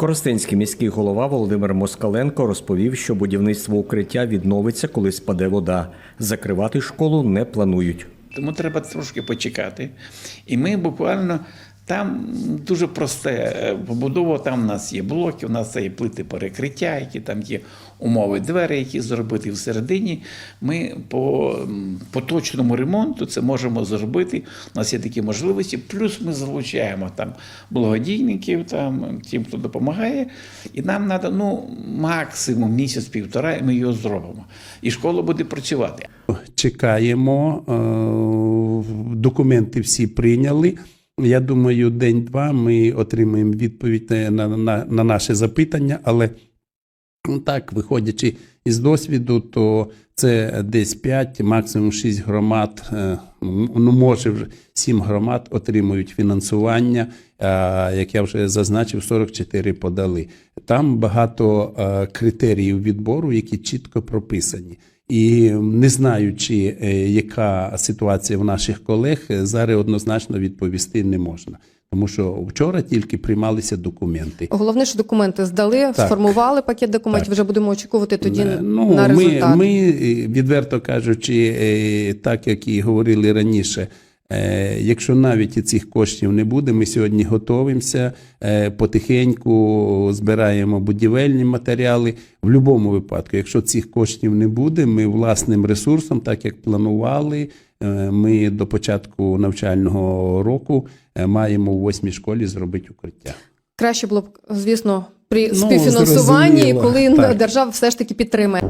Коростенський міський голова Володимир Москаленко розповів, що будівництво укриття відновиться, коли спаде вода. Закривати школу не планують. Тому треба трошки почекати. І ми буквально там дуже просте е, побудова. Там у нас є блоки, у нас є плити перекриття, які там є умови двері, які зробити всередині. Ми по поточному ремонту це можемо зробити. У нас є такі можливості. Плюс ми залучаємо там благодійників, там тим, хто допомагає. І нам треба ну максимум місяць-півтора, і ми його зробимо. І школа буде працювати. чекаємо. е, Документи всі прийняли. Я думаю, день-два ми отримаємо відповідь на, на, на наше запитання, але так, виходячи із досвіду, то це десь 5, максимум 6 громад, е, ну може вже 7 громад отримують фінансування. Як я вже зазначив, 44 подали. Там багато е, критеріїв відбору, які чітко прописані. І не знаючи, е, яка ситуація в наших колег, е, зараз однозначно відповісти не можна. Тому що вчора тільки приймалися документи. Головне, що документи здали, сформували пакет документів. Так. Вже будемо очікувати тоді ну, на результат. Ми, ми, е, відверто кажучи, е, так як і говорили раніше, якщо навіть і цих коштів не буде, ми сьогодні готуємося, е, потихеньку збираємо будівельні матеріали. В будь-якому випадку, якщо цих коштів не буде, ми власним ресурсом, так як планували, е, ми до початку навчального року е, маємо у восьмій школі зробити укриття. Краще було б, звісно, при Ну, співфінансуванні, зрозуміло. коли Так. держава все ж таки підтримає.